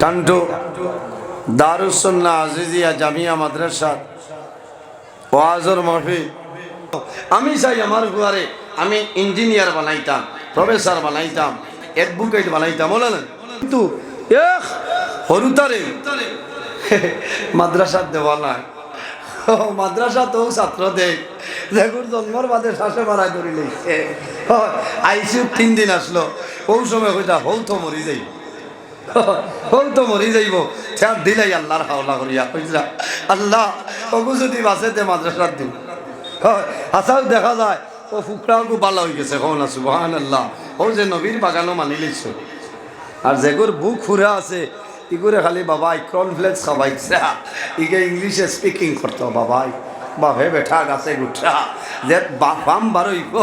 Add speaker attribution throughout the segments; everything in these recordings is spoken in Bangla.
Speaker 1: টান্টু দারুসন্না আজিজিয়া জামিয়া মাদ্রাসা, ওয়াজর মাহফিল। আমি চাই আমার ঘরে আমি ইঞ্জিনিয়ার বানাইতাম, প্রফেসর বানাইতাম অ্যাডভোকেট বানাইতাম বলে না কিন্তু হরুতারে। মাদ্রাসার দেওয়া নাই মাদ্রাসা তো ছাত্র দেখ দেখুন, জন্মর বাদে শ্বাসে মারাই ধরি লেগেছে আইসিউ তিন দিন আসলো। ও সময় কইটা হৌ মরি যাই। হৌ তো মরি যাইব। চার দিলাই আল্লাহর হাওলা করিয়া কইরা আল্লাহ ওগু যদি বাসেতে মাদ্রাসার দিন। আসাও দেখা যায়, ও ফুকরাও ভালো হয়ে গেছে কখন আছো বহান আল্লাহ ও যে নবীর বাগানও মানি লিখছো আর যেগুর বুক ফুরা আছে ইগুরে খালি, বাবা কর্নফ্লেক্স খাবাইছে ইগে ইংলিশে স্পিকিং করতো বাবাই, বাপে বেঠা গাছে গুঠা। যে ফার্ম বারোইব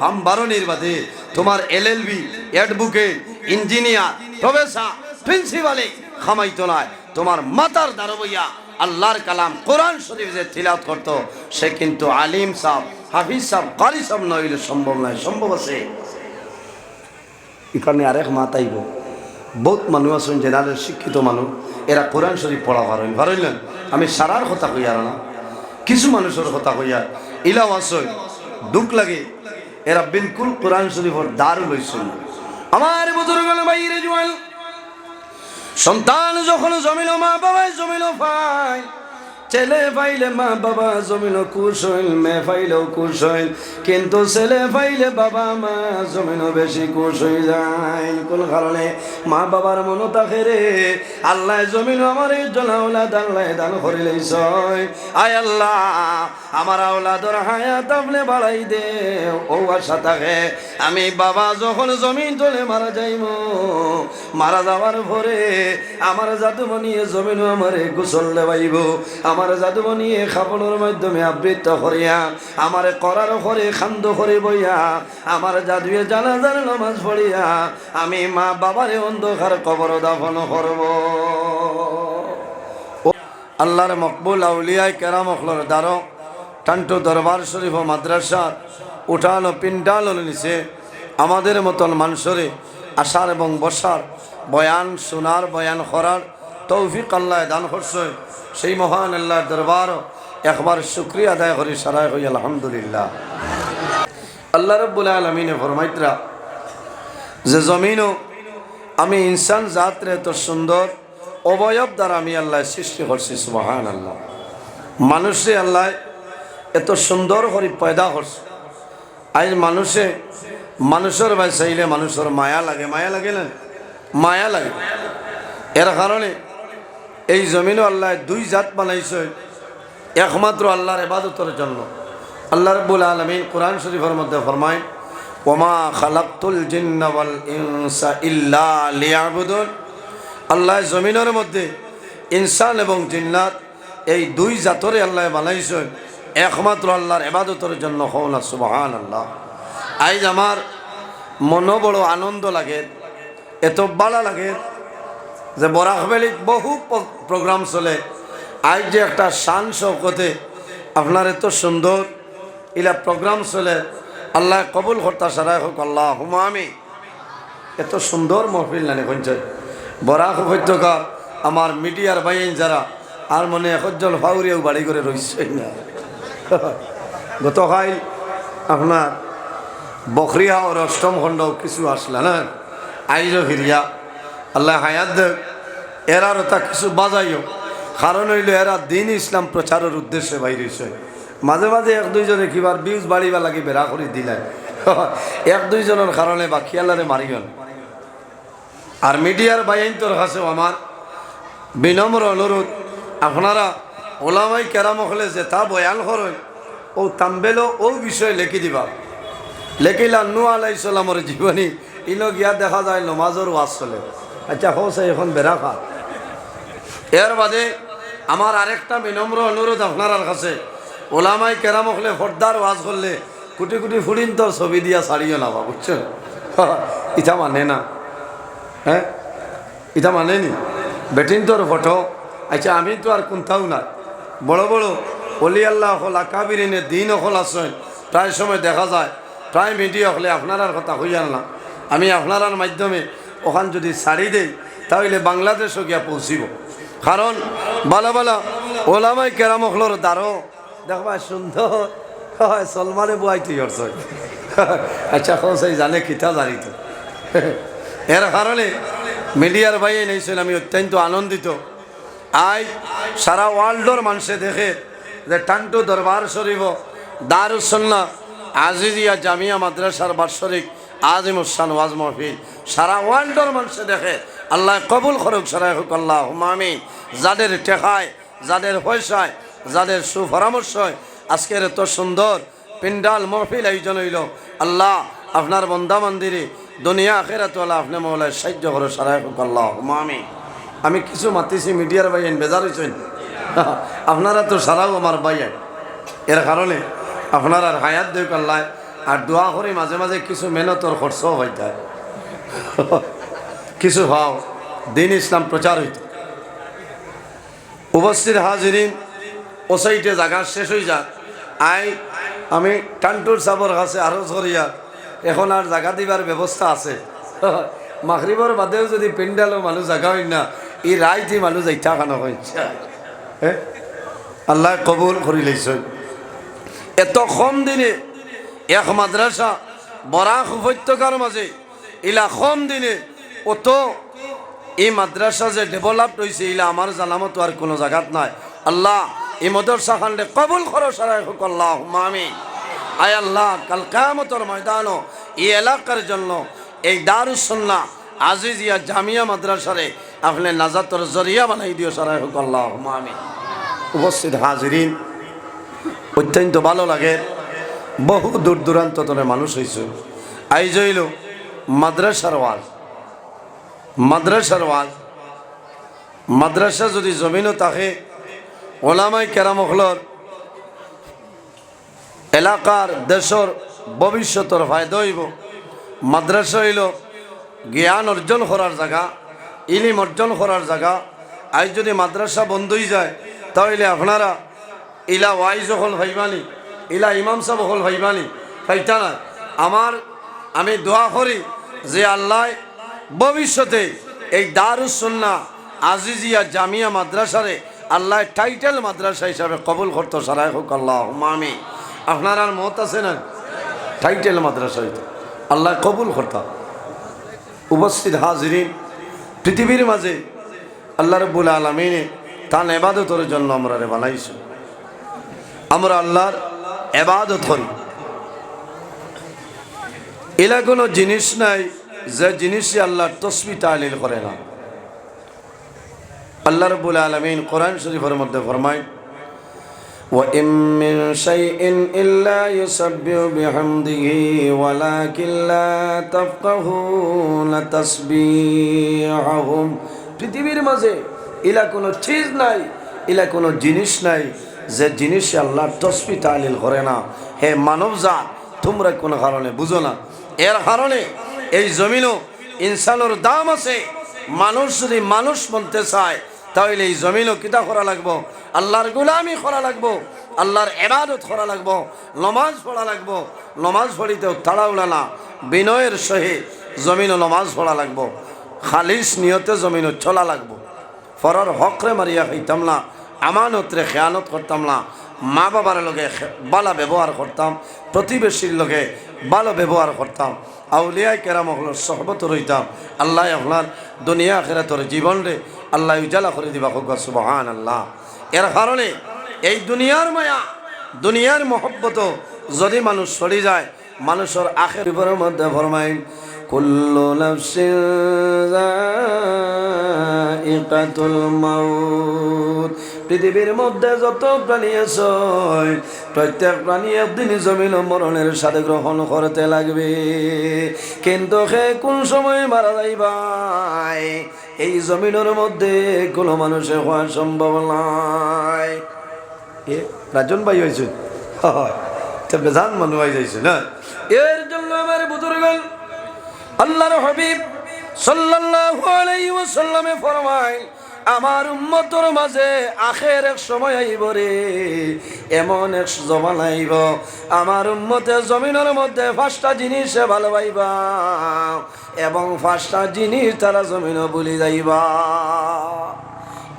Speaker 1: ফার্ম বারোনির বাদে তোমার L L B advocate engineer, professor প্রিন্সিপালে খামাইতো নয় তোমার মাতার দারবইয়া আল্লাহর কালাম কোরআন শরীফ যে তিলাত করতো। সে কিন্তু আলিম সাহ হাফিজ সাহ কারি সাহ নইলে সম্ভব নয়, সম্ভব আছে। এখানে আরেক মাতাইব বহুত মানুষ আছেন, জেনারেল শিক্ষিত মানুষ এরা কোরআন শরীফ পড়া পারেন পারইলেন আমি সারার কথা কই আর না। কিছু মানুষের কথা কইয়া ইলাও আসই দুঃখ লাগে। এরা বিলকুল কোরআন শরীফের দারু লইছেন আমার বুজুর্গ বাইরে জোয়াল। সন্তান যখন জমিল মা বাবাই জমিল পায় ছেলে পাইলে মা বাবা জমিল কুশ হইল মেয়ে পাইলেও কুশ হইল কিন্তু ছেলে পাইলে বাবা মা জমিনও বেশি কুশ যায়। কোন কারণে? মা বাবার মনো তাকে রে, আল্লাহ জমিন আমার এই জলাউলাদ আল্লাহ দান করিলেই সয় আয় আল্লাহ, আমার আওলাদর হায়াত আপনি বাড়াই দে ও আশা থাকে, আমি বাবা যখন জমিন তোলে মারা যাইব, মারা যাওয়ার পরে আমার জাদুমণিয়ে জমিন আমারে গোসল দেবাইব আমার জাদুমণিয়ে খাবনের মাধ্যমে আবৃত্ত করিয়া, আমার করার করে খান্দ করে বইয়া, আমার জাদুয়ে জানাজার নামাজ পড়িয়া, আমি মা বাবারে অন্ধকার কবর দাফন করব। আল্লাহর মকবুল আউলিয়ায় কেরাম অখলর দ্বারো টান্টু দরবার শরীফ ও মাদ্রাসা উঠানো পিন্ডাল নিচে, আমাদের মতন মানুষরে আসার এবং বসার, বয়ান, শোনার, বয়ান করার তৌফিক আল্লাহ দান করছে। সেই মহান আল্লাহর দরবার একবার শুক্রিয়া আদায় করি, সারাই হই আলহামদুলিল্লাহ। আল্লাহ রব্বুল আলমিনে ফরমাইতরা, যে জমিনও আমি ইনসান জাতরে এত সুন্দর, অবয়ব দ্বারা আমি আল্লাহ সৃষ্টি করছি সুবাহান আল্লাহ মানুষে আল্লাহ এত সুন্দর করে পয়দা করছে। আজ মানুষে, মানুষের ভাই চাইলে মানুষের মায়া লাগে। মায়া লাগে না? মায়া লাগে। এর কারণে এই জমিনও আল্লাহ দুই জাত বানাইছে। একমাত্র আল্লাহর এবাদতের জন্য। আল্লাহ রব্বুল আলমিন কোরআন শরীফের মধ্যে ফরমায়, ওমা খালাক্তুল জিন্নাওয়াল ইনসা ইল্লা লিয়াবুদুন। আল্লাহ জমিনের মধ্যে ইনসান এবং জিন্নাত এই দুই জাতরে আল্লাহ বানাইছে। একমাত্র আল্লাহর এবাদতের জন্য হওনা সুবহান আল্লাহ আইজ আমার মনো বড় আনন্দ লাগে, এত ভালো লাগে যে বরাকবেলিক বহু প্রোগ্রাম চলে। আজ যে একটা শান শৌকতে আপনার এত সুন্দর ইলা প্রোগ্রাম চলে। আল্লাহ কবুল কর্তা সারাই হোক আল্লাহ হুমা আমি এত সুন্দর মহফিল নানি কইছে বরাক উপত্যকা আমার মিডিয়ার বাইন যারা, আর মনে একজন ফাউরিয়াও বাড়ি করে রয়েছে না। গতকাল আপনার বকরিয়া ও অষ্টম খণ্ড কিছু আসলা না। আইজ ফিরিয়া। আল্লাহ হায়াত দেখ। এরারও তা কিছু বাজাইও। কারণ হইল এরা দিন ইসলাম প্রচারের উদ্দেশ্যে বাইরেছে মাঝে মাঝে এক দুইজনে কিবার বিউজ বাড়িবা লাগি বেড়া করে দিলাই এক দুইজনের কারণে বা খেয়ালারে মারি গেল। আর মিডিয়ার বাইন তোর কাছেও আমার বিনম্র অনুরোধ, আপনারা ওলামাই কেরাম হলে যে তা বয়ান করেন, ও তাম্বেলো ও বিষয়ে লেখি দিবা। লেখিলা নু আলাই সালামর জীবনী, ইনো গিয়া দেখা যায় নমাজর ওয়াজ চলে। আচ্ছা হোসে এখন বেড়া খা। এর বাদে আমার আরেকটা বিনম্র অনুরোধ আপনার কাছে। ওলামাই কেরাম হলে ফর্দার ওয়াজ করলে কুটি কুটি ফুড়িন তোর ছবি দিয়া ছাড়িও না বা, বুঝছ? ইটা মানে না। হ্যাঁ? ইটা মানে নি? বেটিন তোর ফটো। আচ্ছা আমি তো আর কোনটাও না বড় বড় অলি আল্লাহ হল আকাবিরিনে দিন হল আসেন প্রায় সময় দেখা যায়। প্রায় মিডিয়া হলে আপনার কথা হইয়ার না আমি আপনার মাধ্যমে ওখান যদি ছাড়ি দেই, তাহলে বাংলাদেশও গিয়া পৌঁছিব। কারণ, বালা বালা, ওলামাই কেরামখলোর দ্বারো দেখবা সুন্দর, হয়, সলমানে বুয়াই তুই আচ্ছা সেই জানে কিতা জানি তো। এর কারণে মিডিয়ার ভাই এনেছিল আমি অত্যন্ত আনন্দিত। আই, সারা ওয়ার্ল্ডর মানুষে দেখে যে টান্টু দরবার শরীফ দারুসন্না আজিজিয়া জামিয়া মাদ্রাসার বাৎসরিক আজিম উসান ওয়াজ মহফিল সারা ওয়ার্ল্ডর মানুষে দেখে আল্লাহ কবুল করুক, সারাই হোক আল্লাহ হুমামি যাদের টেকায়, যাদের পয়সায়, যাদের সুপরামর্শয় আজকের এত সুন্দর পিন্ডাল মহফিল আয়োজন হইল। আল্লাহ আপনার বন্দা মন্দিরে দুনিয়া আখেরাত আল্লাহ আপনি মৌলায় সাহায্য করো সারাই হোক আল্লাহ হুমামি আমি কিছু মাতিছি মিডিয়ার ভাইয়েন বেজার হয়েছেন আপনারা তো সারাও আমার ভাইয়াই এর কারণে আপনার হায়াত দেখ আল্লাহ, আর দোয়া করি মাঝে মাঝে কিছু মেহনতর খরচও হইতে কিছু হও দিন ইসলাম প্রচার হইত। উপস্থিত হাজিরিন ও সাইডে জায়গা শেষ হয়ে যাক। আই, আমি টান্টুর সাবর কাছে আরও করিয়া, এখন আর জায়গা দিবার ব্যবস্থা আছে। মাখরিবর বাদেও যদি পেন্ডালও মানুষ জায়গা হই না, ই এই রাইতে মানুষ যাইতা খানো হয়েছে আল্লাহ কবুল করি লইছেন এত কম দিনে এক মাদ্রাসা বরাক উপত্যকার মাঝে ইলা কম দিনে। অত এই মাদ্রাসা যে ডেভেলপ হয়েছে ইলা আমার জানামতো আর কোনো জায়গাত নাই। আল্লাহ এই মদরসা খান্ডে কবুল হোক আল্লাহ আমি আয় আল্লাহ, কাল কামতর ময়দানও এই এলাকার জন্য এই দারুসন্না আজিজিয়া জামিয়া মাদ্রাসারে আপনি নাজাতর জরিয়া বানাই দিও সারাই হোক আল্লাহ আমি উপস্থিত হাজিরিন, অত্যন্ত ভালো লাগে। বহু দূর দূরান্ত মানুষ হয়েছে আইজ মাদ্রাসার ওয়াজ। মাদ্রাসার ওয়াজ। মাদ্রাসা যদি জমিনও থাকে ওলামাই কেরামখলর এলাকার দেশর ভবিষ্যতর ফায়দা হইব। মাদ্রাসা হইল জ্ঞান অর্জন করার জায়গা, ইলিম অর্জন করার জায়গা। আজ যদি মাদ্রাসা বন্ধ হয়ে যায়, তাহলে আপনারা ইলা ওয়াইজ হল ভাইবানি, ইলা ইমাম সাহেব হল ভাইবানি। ফাইতা আমার আমি দোয়া করি যে আল্লাহ ভবিষ্যতে এই দারুসন্না আজিজিয়া জামিয়া মাদ্রাসারে আল্লাহ টাইটেল মাদ্রাসা হিসাবে কবুল করতো সারাই হোক আল্লাহ আমি আপনার আর মত আছে না? টাইটেল মাদ্রাসা হইতো। আল্লাহ কবুল করতাম উপস্থিত হাজিরিন, পৃথিবীর মাঝে আল্লাহ রব্বুল আলমিনে তান এবাদতর জন্য আমরা রে বানাইছি। আমরা আল্লাহর এবাদত করি। এলা কোনো জিনিস নাই যে জিনিসই আল্লাহর তসবি তালিল করে না আল্লাহ রব্বুল আলমিন কোরআন শরীফের মধ্যে ফরমায় وإن من شيء إلا يسبح بحمده ولكن لا تفقهون تسبيحهم পৃথিবীর মাঝে ইলা কোনো চিজ নাই ইলা কোনো জিনিস নাই যে জিনিস আল্লাহ তসবি তালিল করে না হে মানব জাত তোমরা কোনো কারণে বুঝো না। এর কারণে এই জমিনও ইনসানের দাম আছে। মানুষ যদি মানুষ বলতে চায়, তাহলে এই জমিনও কিতা করা লাগবো? আল্লাহর গুলামি করা লাগবো? আল্লাহর এবাদত করা লাগবো? নমাজ পড়া লাগবো? নমাজ পড়িতেও তাড়াউলা না। বিনয়ের সহে জমিনও নমাজ পড়া লাগবো। খালিস নিয়তে জমিনও চলা লাগবো। ফরর হকরে মারিয়া খাইতাম না। আমানতরে খেয়ানত করতাম না। মা বাবার লগে বালা ব্যবহার করতাম, প্রতিবেশীর লগে ভালো ব্যবহার করতাম, আউলিয়ায় কেরামহলের সহবত রইতাম। আল্লাহ আপনার দুনিয়া খেরাতর জীবন রে আল্লাহ উজালা করে দিবা হোক সুবহান আল্লাহ এর কারণে এই দুনিয়ার মায়া, দুনিয়ার মহব্বত যদি মানুষ সরি যায়, মানুষের আখের বিপরের মধ্যে ফরমাইন, কুল্লু নাফসিন মাউত। পৃথিবীর মধ্যে যত প্রাণী আছে, প্রত্যেক প্রাণী একদিন জমিন মরণের সাথে গ্রহণ করতে লাগবে। কিন্তু সে কোন সময় মারা যাইবাই? এই জমিনের মধ্যে কোনো মানুষের হওয়া সম্ভব নয় এ, রাজন ভাই হয়েছে? হয় বেজান মানুষ হয়ে যাইছে, না? এর জন্য আমার বুজুর্গ আল্লাহর হাবিব সাল্লাল্লাহু আলাইহি ওয়াসাল্লামে ফরমায় আমার উম্মতর মাঝে আখের এক সময় আইব রে, এমন এক জমান আইব। আমার উম্মতে জমিনের মধ্যে পাঁচটা জিনিস ভালো পাইবা, এবং পাঁচটা জিনিস তারা জমিন বলি যাইবা।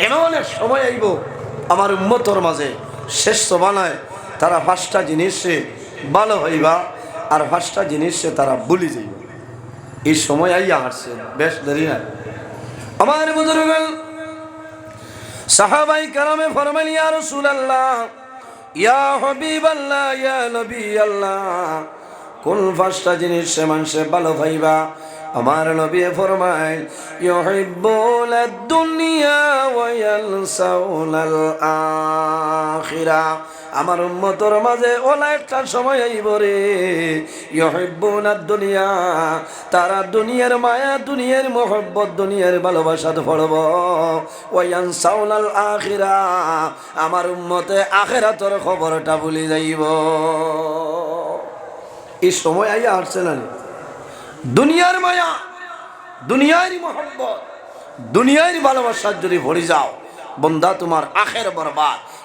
Speaker 1: এমন এক সময় আইব, আমার উম্মতর মাঝে শেষ জমানায় তারা পাঁচটা জিনিসে ভালো হইবা, আর পাঁচটা জিনিসে তারা ভুলি যাইবা। এই সময় আইয়া আসছে, বেশ দেরি না আমার বুজুর্গ সাহাবাই কারামে ফরমাইল, ইয়া রাসূলুল্লাহ, ইয়া হাবিবাল্লাহ, ইয়া নবী আল্লাহ কোন পাঁচটা জিনিস সে মানুষে ভালো ভাইবা আমার নবী ফরমাইল, ইউহিব্বুল দুনিয়া ওয়া ইয়ানসাউনাল আখিরা। আমার উম্মতর মাঝে ওলা একটা সময় আইব রে। ইউহিব্বুন দুনিয়া, তারা দুনিয়ার মায়া, দুনিয়ার মোহব্বত, দুনিয়ার ভালোবাসাত পড়ব ওয়ান সাউনাল আখিরা, আমার উম্মতে আখেরাতর খবরটা ভুলি যাইব। এই সময় আইয়া আসছে না? দুনিয়ার মায়া, দুনিয়ারই মোহব্বত, দুনিয়ারই ভালোবাসার যদি ভরে যাও, বন্দা তোমার আখের বরবাদ।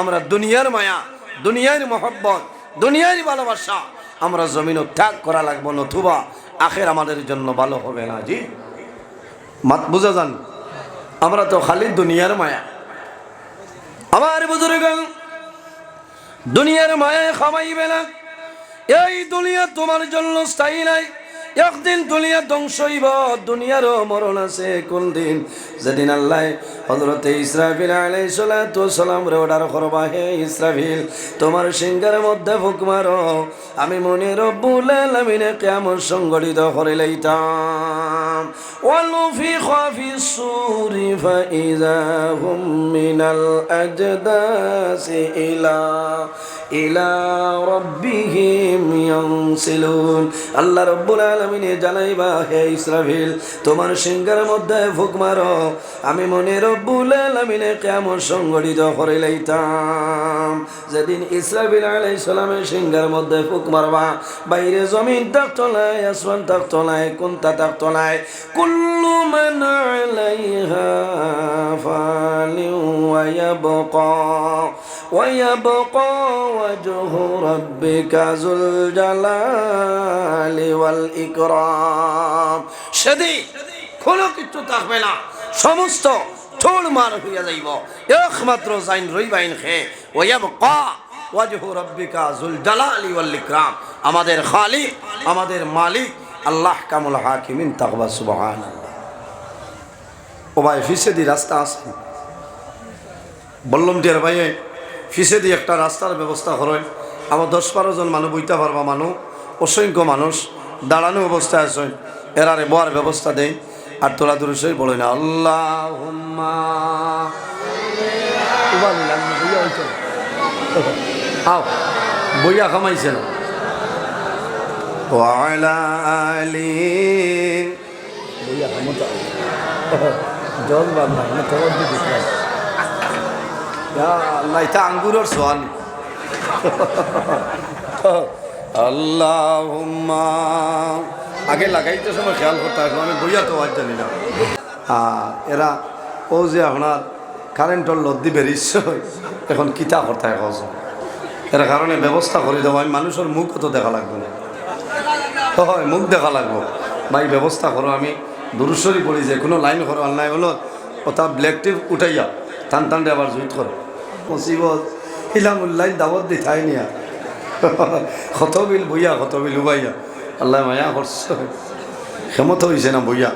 Speaker 1: আমরা দুনিয়ার মায়া, দুনিয়ার মোহব্বত দুনিয়ার ভালোবাসা, আমরা জমিন ত্যাগ করা লাগবো নতুবা। আখের আমাদের জন্য ভালো হবে না, জি? মাত বুঝা যান? আমরা তো খালি দুনিয়ার মায়া। আমার বুজুর্গ দুনিয়ার মায়ায় খামাইবে না। এই দুনিয়া তোমার জন্য স্থায়ী নাই। একদিন দুনিয়া ধ্বংস হইব, দুনিয়ারও মরণ আছে কোন দিন যেদিন আল্লাহ হজরতে ইসরাফিল আলাই সালাতু সালাম রে অর্ডার করবা হে ইসরাফিল তোমার সিংহের মধ্যে ফুক মারো আমি মনে রব্বুল আলামিনে কিয়ামত সংগঠিত করে লইতাম ونفخ في الصور فإذا هم من الأجداث إلى إلى ربهم ينسلون আল্লাহ রব্বুল আলমিনে জানাইবা হে ইসরাফিল তোমার সিংহের মধ্যে ফুক মারো আমি মনে রব্বুল আলমিনে কেমন সংগঠিত করে লইতাম যেদিন ইসরাফিল আলাই সালামের সিংহের মধ্যে ফুক মারবা বাইরে জমিন থাকতো নাই আসমান থাকতো নাই কোনটা থাকতো নাই কুল্লু মান আলাইহা ফানি ওয়ায়াবকা ويبقى وجه ربك ذو الجلال والإكرام সেদিন কোনো কিছু থাকবে না সমস্ত ঠোল মার হইয়া যাইব। একমাত্র জাইন রইবাইন খে ওয়াবকা ওয়াজহু রব্বিকা জুল জালালি ওয়াল ইকরাম। আমাদের খালিক, আমাদের মালিক, আল্লাহ কামুল হাকিমিন তাকবা, সুবহানাল্লাহ। ও ভাই, ফিসেদি রাস্তা আছে? বললাম টিয়ার ভাই ফিসেদি একটা রাস্তার ব্যবস্থা করেন আমার দশ বারো জন মানুষ বইতে পারবা মানুষ অসংখ্য মানুষ। দাঁড়ানো অবস্থায় আছেন। এরারে বয়ার ব্যবস্থা দেয় আর তোলা দূর সই বলো না। আল্লাহ আও বইয়া কামাইছেন না আঙ্গুরের সোয়ান আল্লাহ আগে লাগাইতে সময় খেয়াল করতে এখন আমি বইয়া তো আজ জানি না। এরা ও যে আপনার কারেন্টর লদ্দি বেরিয়েছে এখন কিতা করতে এখন এর কারণে ব্যবস্থা করে দেবো আমি মানুষের মুখ তো দেখা লাগবে না। হয় মুখ দেখা লাগবো। ভাই ব্যবস্থা করো আমি দূরস্বরী পড়ি যে, কোনো লাইন করো আল্লাহ হলো ওটা ব্ল্যাক টিপ উঠাইয়া, টান টানটে আবার জুইত করো মুসিবত হিলামুল্লাহ দাবত দি ঠাই নিয়া। কত বিল বইয়া কত বিল উবাইয়া। আল্লাহ মায়া করছে। ক্ষমতা হয়েছে না বইয়া।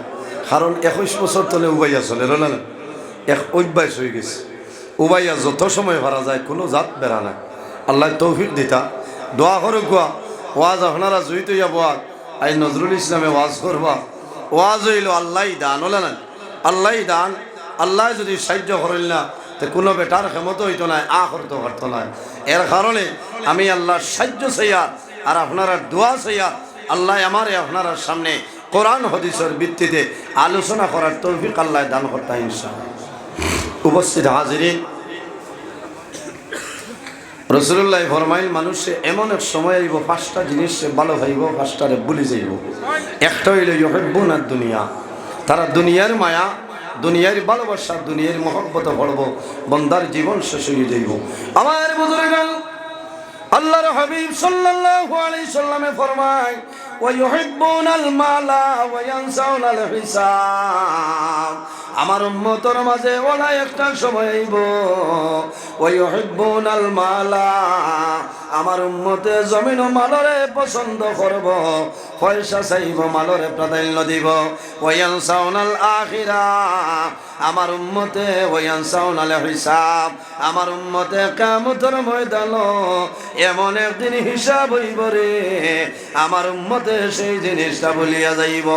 Speaker 1: কারণ একুশ বছর তলে উবাইয়া চলে না? এক অভ্যাস হয়ে গেছে। উবাইয়া যত সময় ভাড়া যায়, কোনো জাত বেড়া নাই আল্লাহ তৌফিক দিতা। দোয়া করে গোয়া। ওয়াজ আপনারা জুই তৈয়া বোয়া। আই নজরুল ইসলামে ওয়াজ করবা। ওয়াজ হইল আল্লাহ দান ওলা না? আল্লাহ দান। আল্লাহ যদি সাহায্য করেন না, তো কোনো বেটার ক্ষমত হইতো না আ করতে পারতো না। এর কারণে আমি আল্লাহর সাহায্য চাইয়া আর আপনারা দোয়া চাইয়া আল্লাহ আমার আপনার সামনে কোরআন, হদিসের ভিত্তিতে আলোচনা করার তৌফিক আল্লাহ দান করতে ইনশাআল্লাহ। উপস্থিত হাজিরিন রসুল্লাহ ফরমাইল, মানুষে এমন এক সময় আইব, পাঁচটা জিনিস ভালো ভাইব পাঁচটারে ভুলে যাইব। একটা হইল ইহেব্বুন আর দুনিয়া। তারা দুনিয়ার মায়া, দুনিয়ার ভালোবাসা, দুনিয়ার মহব্বত পড়ব বন্দার জীবন শেষ হয়ে যাইব। আমার বুজুর্গান আল্লাহর হাবিব সাল্লাল্লাহু আলাইহি সাল্লামে ফরমায় ওয়া ইউহিব্বুনাল মালা ওয়া ইয়ানসাউনাল হিসাব। আমার উম্মতর মাঝে ওলা একটা সময় ওই হিব্বুনাল মালা আমার উম্মতে জমিন মালরে পছন্দ করব। পয়সা চাইব, মালরে প্রাধান্য দিব। ওয়ান সাউনাল আখিরা আমার উম্মতে ওয়ান সাউনাল হিসাব আমার উম্মতে কামতর ময়দান। এমন একদিন হিসাব হইব রে। আমার উম্মতে সেই জিনিসটা বলিয়া যাইব।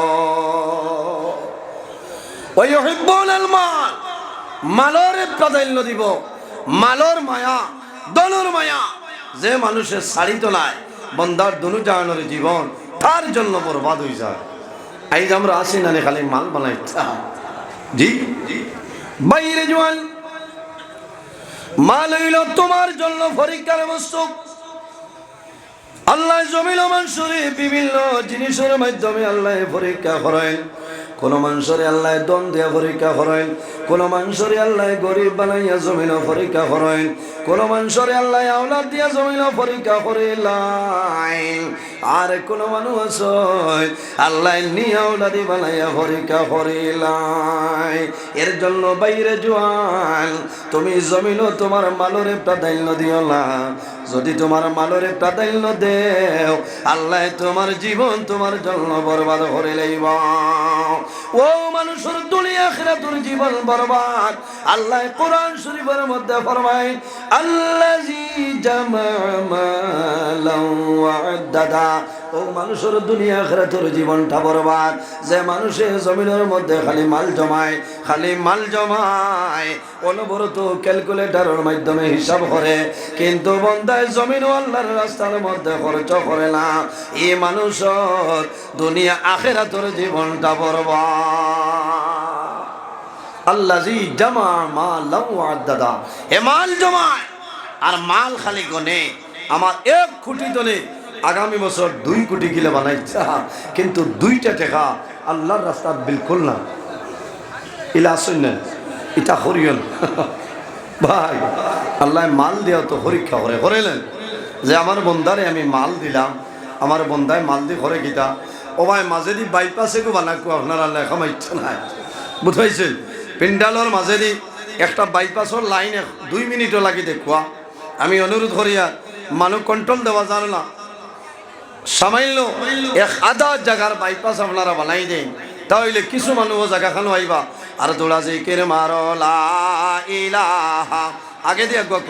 Speaker 1: মাল মালর প্রাধান্য দিব, মালর মায়া, দলর মায়া। যে মানুষের শাড়ি তোলায়, বন্দার দনু জাহানোর জীবন, তার জন্য বরবাদ হয়ে যায়। এই যে আমরা আসি না খালি মাল বানাই। জি বাইরে জোয়ান মাল হইল তোমার জন্য পরীক্ষার বস্তু। আল্লাহ জমিল মানুষরে বিভিন্ন জিনিসের মাধ্যমে আল্লাহ পরীক্ষা করেন। কোন মানুষরে আল্লাহ দন দিয়া পরীক্ষা করেন কোনো মানুষরে আল্লাহ গরিব বানাইয়া জমিন পরীক্ষা করেন কোনো মানুষরে আল্লাহ আওলাদ দিয়া জমিন পরীক্ষা করে আর কোন মানুষ আল্লাহ নিয়ে আওলাদি বানাইয়া পরীক্ষা করে এর জন্য বাইরে জোয়ান, তুমি জমিন তোমার মালরে প্রাধান্য দিও না। যদি তোমার মালরে প্রাধান্য দেও, আল্লাহ তোমার জীবন তোমার জন্য বরবাদ করে লইব। ও মানুষের দুনিয়া খেলা তোর জীবন বরবাদ। আল্লাহ কোরআন শরীফের মধ্যে ফরমায় জীবনটা বরবাদ। যে মানুষের জমিনের মধ্যে খালি মাল জমায়, খালি মাল জমায়, অনবরত ক্যালকুলেটারের মাধ্যমে হিসাব করে। কিন্তু বন্দায় জমিন আল্লাহর রাস্তার মধ্যে খরচ করে না। এই মানুষের দুনিয়া আখেরা তোর জীবনটা বরবাদ। আল্লাজি জামা মাল দাদা এ মাল জমায়, আর মাল খালি গনে। আমার এক কোটি দলে আগামী বছর দুই কোটি কিলো বানাইছে। কিন্তু দুইটা টাকা আল্লাহর রাস্তা বিলকুল না। ইলা আসেন ইটা হরিয়ন ভাই, আল্লাহ মাল দেওয়া তো পরীক্ষা করে করেলেন যে আমার বন্দারে আমি মাল দিলাম, আমার বন্দায় মাল দিয়ে করে গীতা। ও মাজেদি বাইপাসে গো বানাকো আপনার এখন ইচ্ছা নাই। বুঝাইছে পিন্ডালর মাজেদি একটা বাইপাসর লাইন দুই মিনিটও লাগি দেখুয়া আমি অনুরোধ করিয়া মানুষ কন্ট্রোল দেওয়া জানো না। সামান্য এক আধা জায়গার বাইপাস আপনারা বানাই দেন। তাহলে কিছু মানুষ জায়গাখানো আইবা আর দোলা যে কের মার লা ইলাহা। আগে দিয়ে গপ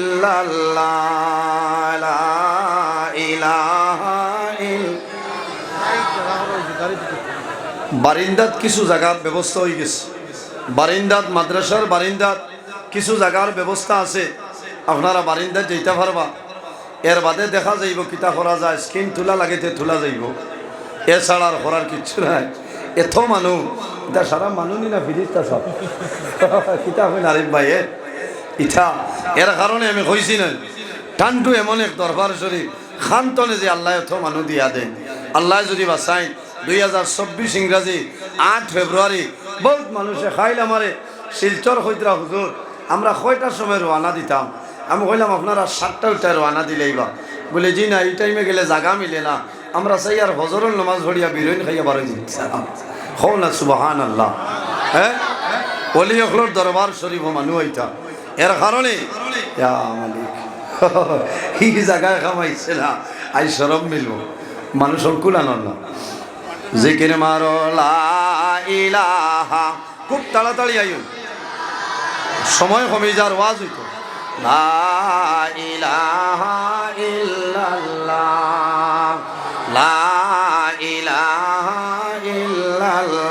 Speaker 1: লা বারিন্দাত কিছু জায়গার ব্যবস্থা হয়ে গেছে। বারিন্দাত মাদ্রাসার বারিন্দাত কিছু জায়গার ব্যবস্থা আছে। আপনারা বারিন্দাত যেতে পারবা, এর বাদে দেখা যাইব কিতা করা যায়, স্কিন তোলা লাগিতে তোলা যাইব। এছাড়া আর করার কিচ্ছু নাই। এত মানুষ এটা সারা মানুষই না ফিরিস্তা সব। কিতা হয় নারিফ ভাই ইটা এর কারণে আমি কইছি না টানটু এমন এক দরবার শরীফ, খান্তনে যে আল্লাহ এত মানুষ দিয়া দেন আল্লাহ যদি বাসাই দুই হাজার চব্বিশ ইংরাজি আট ফেব্রুয়ারি, বহুত মানুষে খাইল আমারে, শিলচর হইতরা হুজুর, আমরা কয়টার সময় রওনা দিতাম। আমি কইলাম, আপনারা সাতটা উঠায় রওনা দিলেই বা বলে, জি না, এই টাইমে গেলে জাগা মিলে না। আমরা সেই আর হজরুল নমাজ ভরিয়া বিরোইন খাইয়া বারো হো না সুবাহান আল্লাহ হ্যাঁ? অলি অখলোর দরবার শরীফ মানুষ হইতা এর কারণে? মালিক। জায়গায় খামাইছে না আই সরব মিলব। মানুষ কুলানোর না জিকির মারো, লা ইলাহা। খুব তাড়াতাড়ি আইন সময় কমে যার ওয়াজ হইতো। লা ইলাহা ইল্লাল্লাহ। লা ইলাহা ইল্লাল্লাহ।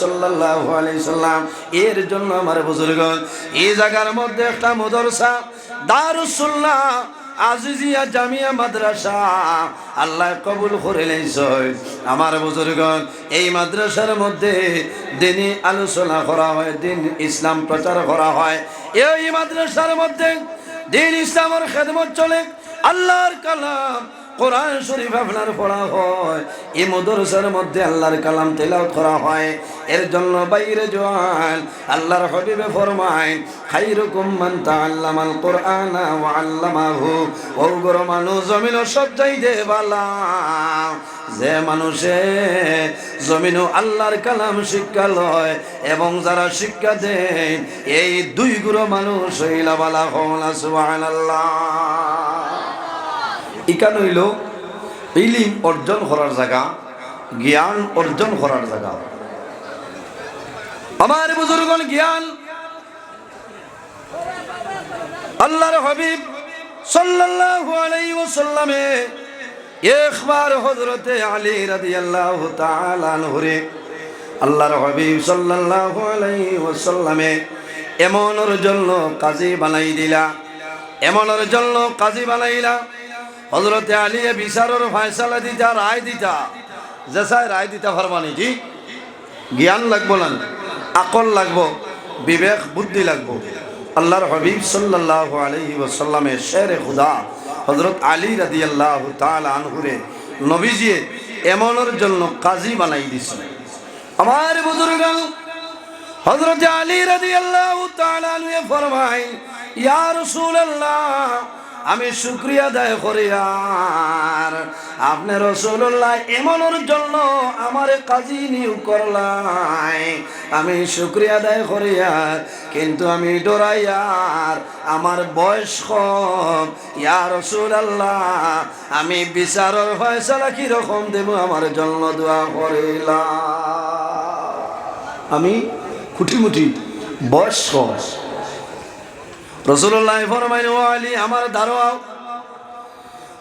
Speaker 1: সাল্লাল্লাহু আলাইহি সাল্লাম, এর জন্য আমার বুজুর্গ এই জায়গার মধ্যে একটা মাদ্রাসা দারুসুল্লাহ আজিজিয়া জামিয়া মাদ্রাসা, আল্লাহ কবুল করে লইছয় আমার বুজুর্গণ এই মাদ্রাসার মধ্যে দিনই আলোচনা করা হয়, দিন ইসলাম প্রচার করা হয়। এই মাদ্রাসার মধ্যে দিন ইসলামের খেদমত চলে, আল্লাহর কালাম কোরআন শরীফ আপনার পড়া হয় এই মদরসার মধ্যে আল্লাহর কালাম তেলাওয়াত করা হয়। এর জন্য বাইরে জোয়ান আল্লাহর হবিবে ফরমায় খাইরুকুম মান তাআল্লামাল কোরআনা ওয়া আল্লামাহু। ও গরো মানুষ জমিন সব চাইতে বালা। যে মানুষে জমিনও আল্লাহর কালাম শিক্ষা লয় এবং যারা শিক্ষা দেয়, এই দুই গুরু মানুষ হইলা বালা হলা সুবহানাল্লাহ। ইকান হইল ইলিম অর্জন করার জায়গা, জ্ঞান অর্জন করার জায়গা। আমার বুজুর্গন জ্ঞান। আল্লাহর হাবিব সাল্লাল্লাহু আলাইহি ওয়াসাল্লামে একবার হযরতে আলী রাদিয়াল্লাহু তাআলা আনহুরে আল্লাহর হাবিব সাল্লাল্লাহু আলাইহি ওয়াসাল্লামে এমনের জন্য কাজী বানাই দিলা, এমনের জন্য কাজী বানাইলা। হজরতে আলিয়ে বিচারের ফয়সালা দিতা, রায় দিতা। জেসায় রায় দিতা ফারমানি, জি? জ্ঞান লাগবো না, আকল লাগবো, বিবেক, বুদ্ধি লাগবো। আল্লাহর হবিব সাল্লাহ আলহি ওসাল্লামের শেরে খুদা হজরত আলী রাদি আল্লাহ আনহুরে নবীজিয়ে এমনের জন্য কাজী বানাই দিছে। আমার বুজুর্গ হজরত আলী রাদি আল্লাহ ফরমাই ইয়া রাসূলুল্লাহ আমি শুক্রিয়া আদায় করি আর আপনি রসুল্লাহ এমনের জন্য আমার কাজী নিয়োগ করলাই। আমি শুক্রিয়া আদায় করি আর, কিন্তু আমি ডরাই আর, আমার বয়স কম। ইয়া রসুল আল্লাহ আমি বিচারের ফয়সালা কীরকম দেব আমার জন্য দোয়া করিলাম। আমি খুঁটিমুটি, বয়স কম। রসুল্লাহ ফরমাইন ও আলী আমার দারোয়াও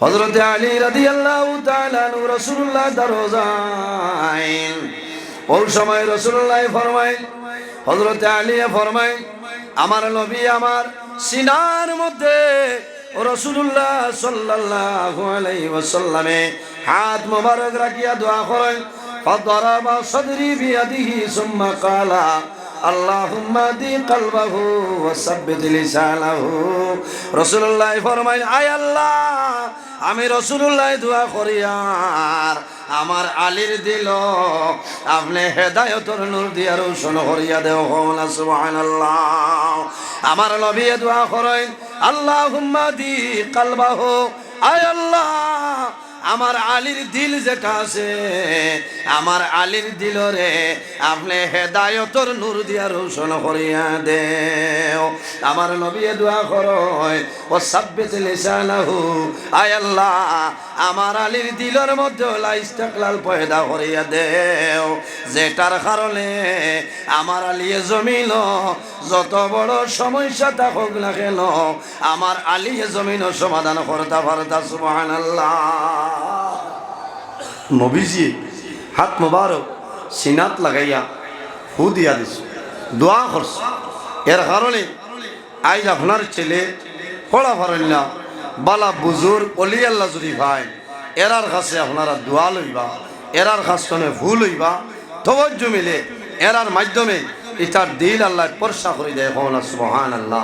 Speaker 1: হজরতে আলী রাদি আল্লাহ রসুল্লাহ দারোজাইন ওই সময় রসুল্লাহ ফরমাইন হজরতে আলী ফরমাইন আমার নবী আমার সিনার মধ্যে রসুল্লাহ সাল্লাল্লাহু আলাইহি ওয়াসাল্লামে হাত মোবারক রাখিয়া দোয়া করেন فضرب صدري بيده ثم قال اللهم দি قلبه وثبت لسانه রাসূলুল্লাহ ফরমাইল আয় আল্লাহ আমি রাসূলুল্লাহ দোয়া করি আর আমার আলীর দিল আপনি হেদায়তর নূর দিয়া রোশন করিয়া দেও হন সুবহানাল্লাহ আমার নবী দোয়া করেন আল্লাহুম্মা দি কালবাহু আয় আল্লাহ আমার আলীর দিল যেটা আছে, আমার আলীর দিল রে, আপনি হেদায়তর নূর দিয়া রোশন করিয়া দেও। আমার নবী দোয়া করয় ও সাব্বিত লিসানাহু, আয় আল্লাহ, আমার আলীর দিলের মধ্যে লাইস্তাকলাল পয়দা করিয়া দেও। যেটার কারণে আমার আলিয়ে জমিল যত বড় সমস্যা হোক না কেন, আমার আলিয়ে জমিন সমাধান করতা পারতা সুবহানাল্লাহ। নবীজি, হাত মোবারক সিনাত লাগাইয়া হু দিয়া দিস দোয়া করছে এর কারণে আজ আপনার ছেলে পড়া পারেন না বালা বুজুর অলি আল্লাহ যদি ভাই এরার কাছে আপনারা দোয়া লইবা এরার কাছে ভুল হইবা তবজ্জ মিলে এরার মাধ্যমে ইটার দিল আল্লাহ পরশা করে দেয় হওয়া সুবহান আল্লাহ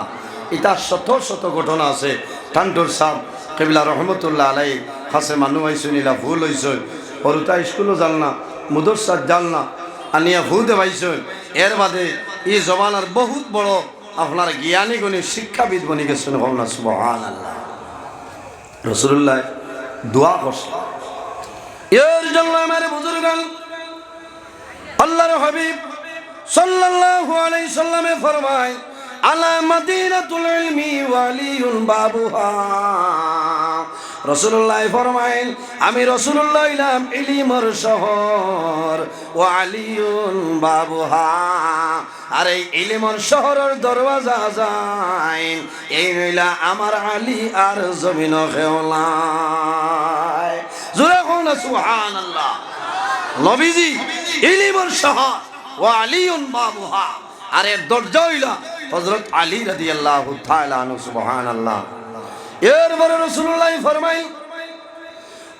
Speaker 1: ইটার শত শত ঘটনা আছে। টান্টুর সাহ কেবিলা রহমতুল্লাহ আলাই কাছে মানুষ আইসুন ইলা ভুল হইসই হরুতা স্কুলও জাল না মুদরসার জাল না, আনিয়া ভূত পাইছই এর বাদে এই জমানার বহুত বড় আপনার জ্ঞানী গুণী শিক্ষাবিদ বনি গেছেন ভাবনা সুবহান আল্লাহ রসুল্লাহ দোয়া করছে এর জন্য আমার বুজুর্গান আল্লাহর হাবিব সাল্লাল্লাহু আলাইহি সাল্লামে ফরমায়, আলা মাদিনাতুল ইলমি ওয়ালিউল বাবুহা। রসুল্লাহ ফরমাইন আমি রসুল্লাহ ইলাম ইলিমর শহর, ও আলিউন বাবুহা। আর এই ইলিমর শহরের দরওয়াজা যায় এই নইলা আমার আলী আর জমিন খেওলায় জোরে কোন নবীজি, ইলিমর শহর, ও আলিউন বাবুহা। আর এর দরজা হইলা হজরত আলী রাদি আল্লাহ সুবহান আল্লাহ এরপরে রসুল্লাহ ফরমাই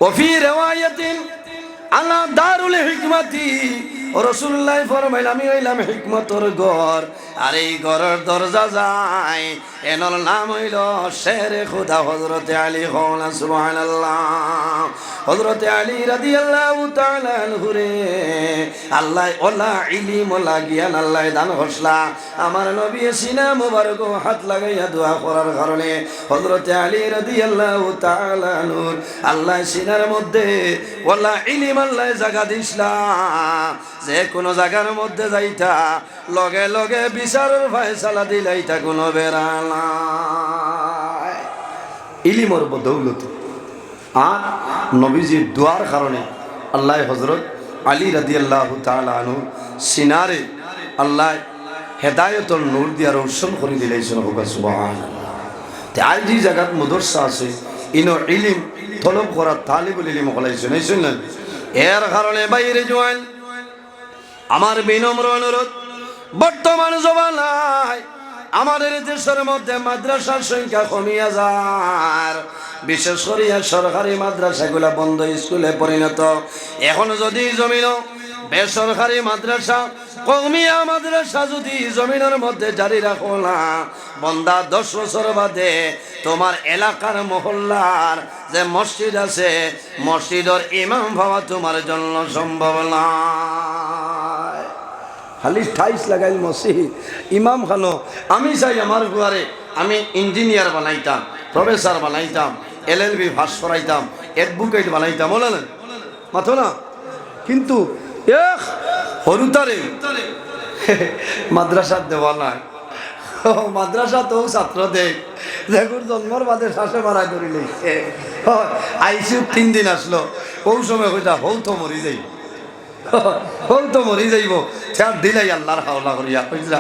Speaker 1: ওফি রেওয়ায়াতিন আলা দারুল হিকমতি। রসুল্লাহ ফরমাইল, আমি হইলাম হিকমতর ঘর। আর এই ঘরের দরজা যায়। এনর নাম হইল শেরে খুদা হজরতে আলী হওলা সুবহানাল্লাহ। হজরতে আলী রাদিয়াল্লাহু তাআলা আনহুরে আল্লাহ ওলা ইলিম মোলা জ্ঞান, আল্লাহ দান হসলা আমার নবী সিনা মুবারক হাত লাগাইয়া দোয়া করার কারণে হজরতে আলী রাদিয়াল্লাহু তাআলা আনহুর আল্লাহ সিনার মধ্যে ওলা ইলিম আল্লাহ জায়গা দিসলা যে কোনো জায়গার মধ্যে যাইতা, লগে লগে বিচারের ফয়সালা দিলাইতা কোনো বেড়ালাই ইলিমর দৌলত। আর নবীজির দোয়ার কারণে আল্লাহ হজরত আলী রাদি আল্লাহ তালু সিনারে আল্লাহ হেদায়তর নূর দিয়া রোশন করে দিলাইছেন হোকা সুবাহান আজ যে জায়গাত মদরসা আছে, ইনো ইলিম, তলব করা তালিবুল ইলিম হলাইছেন এই শুনলেন এর কারণে বাইরে জোয়ান। আমার বিনম্র অনুরোধ, বর্তমান জমানায় আমাদের দেশের মধ্যে মাদ্রাসার সংখ্যা কমিয়া যার। বিশেষ করিয়া সরকারি মাদ্রাসাগুলা বন্ধ স্কুলে পরিণত। এখন যদি জমিন বেসরকারি মাদ্রাসা কমিয়া মাদ্রাসা যদি জমিনের মধ্যে জারি রাখো না, বন্দা দশ বছর বাদে তোমার এলাকার মহল্লার যে মসজিদ আছে, মসজিদর ইমাম ভাবা তোমার জন্য সম্ভব না। খালি ঠাইস লাগাইল মসজিদ, ইমাম খানো, আমি চাই আমার গুয়ারে আমি ইঞ্জিনিয়ার বানাইতাম, প্রফেসর বানাইতাম, এল এল বি ভাস করাইতাম, অ্যাডভোকেট বানাইতাম বলেন মাথো না? কিন্তু হরুতারে মাদ্রাসার দেওয়া নাই মাদ্রাসা তো ছাত্র দেখ দেখুন, জন্মর বাদে শ্বাসে মারাই ধরি লেগেছে আইসিউ তিন দিন আসলো। কোন সময় কইতা হৌ তো মরি যাই। হৌ তো মরি যাইব। চার দিলাই আল্লাহর হাওলা করিয়া কইরা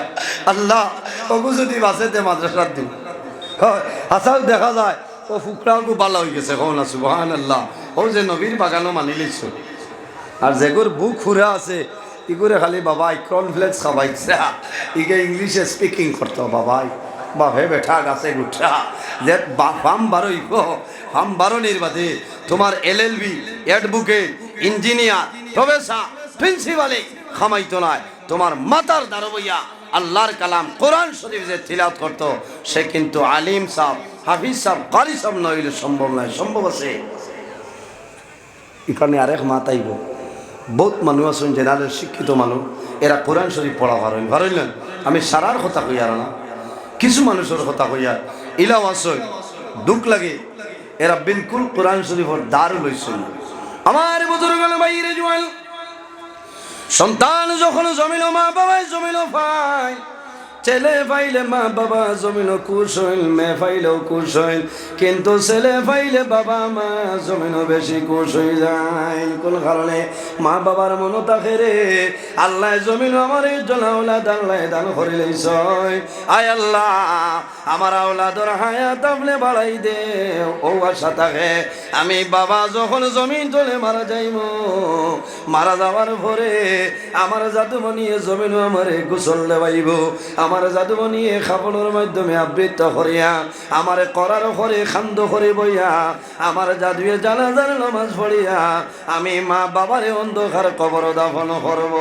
Speaker 1: আল্লাহ, ওগু যদি বাসে তে মাদ্রাসার দিন। হাসাও দেখা যায়, ও ফুকরাও খুব ভালো হয়ে গেছে। কৌ না সুবহান আল্লাহ ও যে নবীর বাগানও মানি লিখছো আর যেগুর বুক ফুরা আছে ইগুরে খালি বাবাই কর্নফ্লেক্স খাবাইছে ইগে ইংলিশে স্পিকিং করতো বাবাই বাপে বেঠা গাছে গুঠা। যে ফার্ম বারোইব ফার্ম বারোনির বাদে তোমার L L B advocate engineer, professor, প্রিন্সিপালে খামাইতো নয় তোমার মাতার দারবইয়া আল্লাহর কালাম কোরআন শরীফ যে তিলাত করতো, সে কিন্তু আলিম সাহ হাফিজ সাহ কারি সাহ নইলে সম্ভব নয় সম্ভব আছে। এখানে আরেক মাতাইব বহুত মানুষ আছেন জেনারেল শিক্ষিত মানুষ এরা কোরআন শরীফ পড়া পারেন পারইলেন আমি সারার কথা কই আর না। কিছু মানুষের কথা কই আর। ইলাও আসই দুঃখ লাগে। এরা বিলকুল কোরআন শরীফর দার লইছেন। আমার বুজুর্গ বাইরে জোয়াল। সন্তান যখন জমিল মা বাবাই জমিল পায় ছেলে পাইলে মা বাবা জমিন কুশ হইল মেয়ে পাইলেও কুশ কিন্তু ছেলে পাইলে বাবা মা জমিন বেশি কুশ হয়ে যায়। কোন কারণে মা বাবার মন তাকে রে, আল্লাহ জমিন আমার এই জনাউলাদ আল্লাহ দান করিলেই ছয় আয় আল্লাহ, আমার আওলাদর হায়াত আপনি বাড়াই দে ও আশা থাকে আমি বাবা যখন জমিন চলে মারা যাইব, মারা যাওয়ার পরে আমার জাদু বানিয়ে জমিন আমারে গোসল দেবাইব আমার জাদু নিয়ে খাবনের মাধ্যমে আবৃত্ত করিয়া, আমার করার হরে খান্দ করে বইয়া, আমার জাদুয়ে জানাজার নমাজ পড়িয়া, আমি মা বাবারে অন্ধকার কবর দাফন করব।